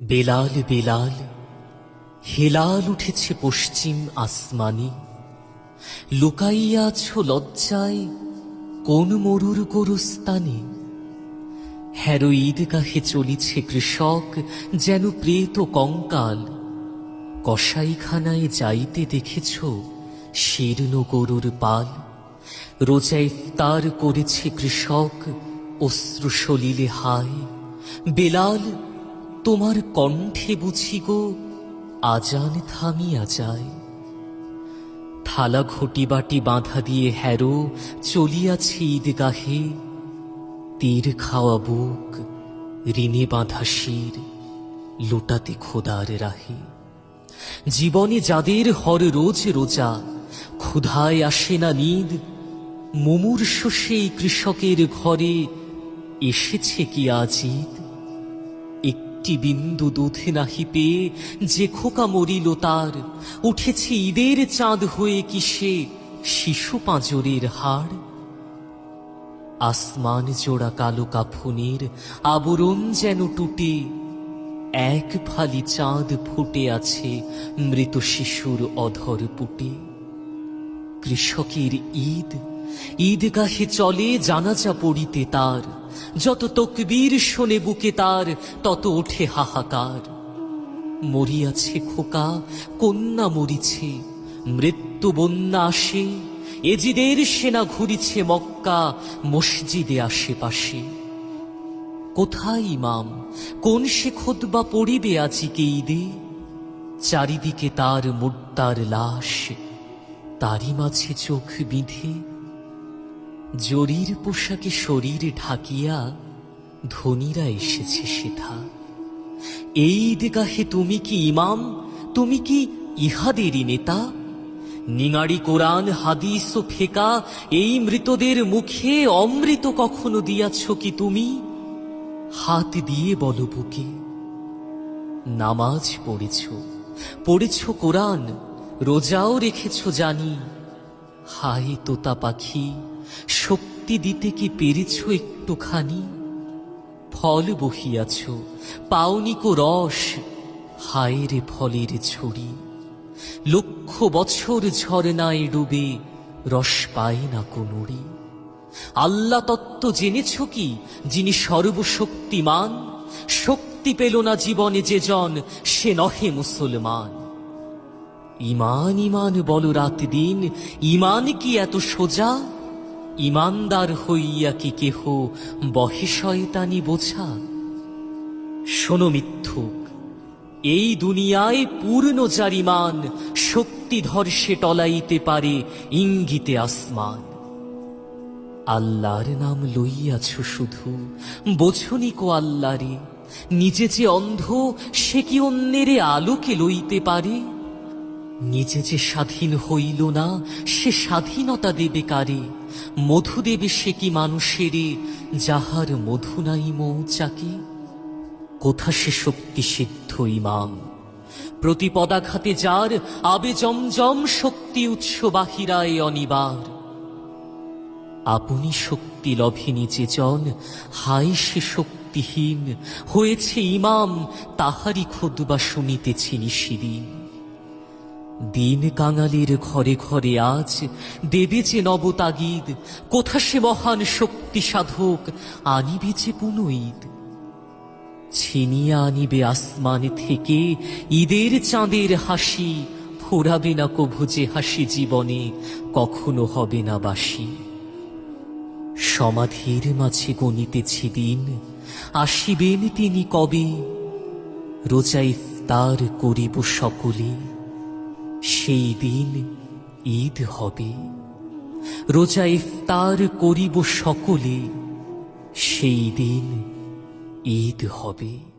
বেলাল বেলাল, হেলাল উঠেছে পশ্চিম আসমানি। লুকাইয়াছ লজ্জায় কোন মরুর গরুস্তানে হ্যারো ঈদগাহে চলিছে কৃষক যেন প্রেত কঙ্কাল। কসাইখানায় যাইতে দেখেছ শীর্ণ গরুর পাল রোজা ইফতার করেছে কৃষক অশ্রু সলিলে হায়। বেলাল তোমার কণ্ঠে বুঝি গো, আজান থামিয়া যায়। থালা ঘটি বাটি বাঁধা দিয়ে হ্যারো চলিয়াছে ঈদগাহে। তীর খাওয়া বুক, ঋণে বাঁধা শির, লোটাতে খোদার রাহে। জীবনে যাদের হর রোজ রোজা, ক্ষুধায় আসে না নিদ, মুমূর্ষ সেই কৃষকের ঘরে, এসেছে কি আজিদ একটি বিন্দু দুধ নাহি পেয়ে যে খোকা মরিল তার। উঠেছে ঈদের চাঁদ হয়ে কি সে শিশু পাঁজরের হাড়। আসমান জোড়া কালো কাফনের আবরণ যেন টুটে। এক ফালি চাঁদ ফুটে আছে মৃত শিশুর অধর পুটে। কৃষকের ঈদ, ঈদগাহে চলে জানাজা পড়িতে তার। যত তকবীর শোনে বুকে তার, তত ওঠে হাহাকার। মরিয়াছে খোকা, কন্যা মরিছে, মৃত্যু বন্যা আসে, এজিদের সেনা ঘুরিছে মক্কা, মসজিদে আশেপাশে। কোথায় ইমাম? কোন সে খোদবা পড়িবে আজিকে ঈদে? চারিদিকে তার মুর্দার লাশ, তারই মাঝে চোখ বিঁধে জরির পোশাকে শরীর ঢাকিয়া ধনীরা এসেছে সেথা। এই ঈদগাহে তুমি কি ইমাম? তুমি কি ইহাদেরই নেতা? নিঙাড়ি কোরআন, হাদিস ও ফেকা, এই মৃতদের মুখে অমৃত কখনো দিয়াছ কি তুমি? হাত দিয়ে বল বুকে, নামাজ পড়েছ পড়েছ কোরআন, রোজাও রেখেছ জানি। হায় তোতা পাখি শক্তি দিতে কি পেরেছ একটুখানি? ফল বহিয়াছ, পাওনিকো রস হায় রে ফলের ছড়ি। লক্ষ বছর ঝরনায় ডুবে রস পায় না কোনড়ি আল্লাহ তত্ত্ব জেনেছ কি, যিনি সর্বশক্তিমান? শক্তি পেল না জীবনে যে জন, সে নহে মুসলমান। ইমান ইমান বল রাত দিন, ইমান কি এত সোজা? ইমানদার হইয়া কি কেহ বহে শয়তানি বোঝা? শোনো মিথ্যুক, এই দুনিয়ায় পূর্ণ জারিমান শক্তিধর সে টলাইতে পারে ইঙ্গিতে আসমান। আল্লাহর নাম লইয়াছ শুধু, বোঝনি কো আল্লাহরে, নিজে যে অন্ধ সে কি অন্যেরে আলোকে লইতে পারে? নিজে যে স্বাধীন হইল না, সে স্বাধীনতা দেবে কারে? মধু দেবে সে কি মানুষেরে, যাহার মধু নাই মৌচাকে? কোথা সে শক্তি সিদ্ধ ইমাম? প্রতি পদাঘাতে যার আবে জমজম শক্তি উৎস বাহিরায় অনিবার। আপনি শক্তি লভে যে জন, হায় সে শক্তিহীন, হয়েছে ইমাম তাহারি খোদবা শুনিতেছি নিশিদিন। দিন কাঙালির ঘরে ঘরে আজ দেবে যে নবতাগিদ। কোথা সে মহান শক্তি সাধক, আনিবে যে পুনঈদ ছিনিয়ে আনিবে আসমান থেকে, ঈদের চাঁদের হাসি, ফোরাবে না কভু যে হাসি জীবনে, কখনো হবে না বাসি। সমাধির মাঝে গণিতেছি দিন, আসিবেন তিনি কবে? রোজা ইফতার করিব সকলে। সেই দিন ঈদ হবে। রোজা ইফতার করিব সকলে সেই দিন ঈদ হবে।